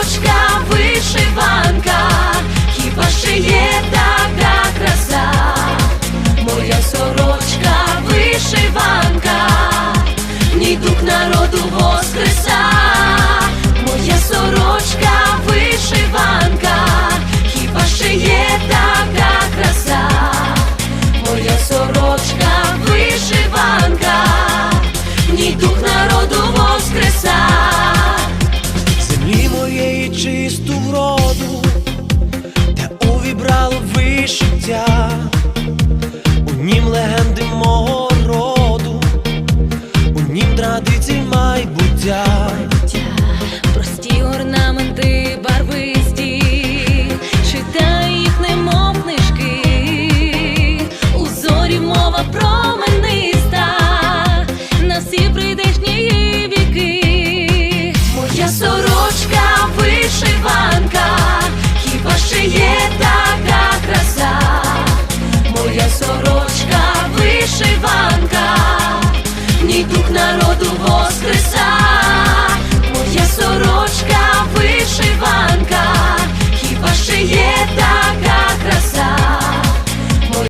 сорочка вишиванка, красу, та увібрало вишиття, у нім легенди мого роду, у нім традицій майбуття, прості орнаменти, барвисті, читай їх немов книжки, у мова про. народу воскреса, моя сорочка вишиванка, хіба ще є?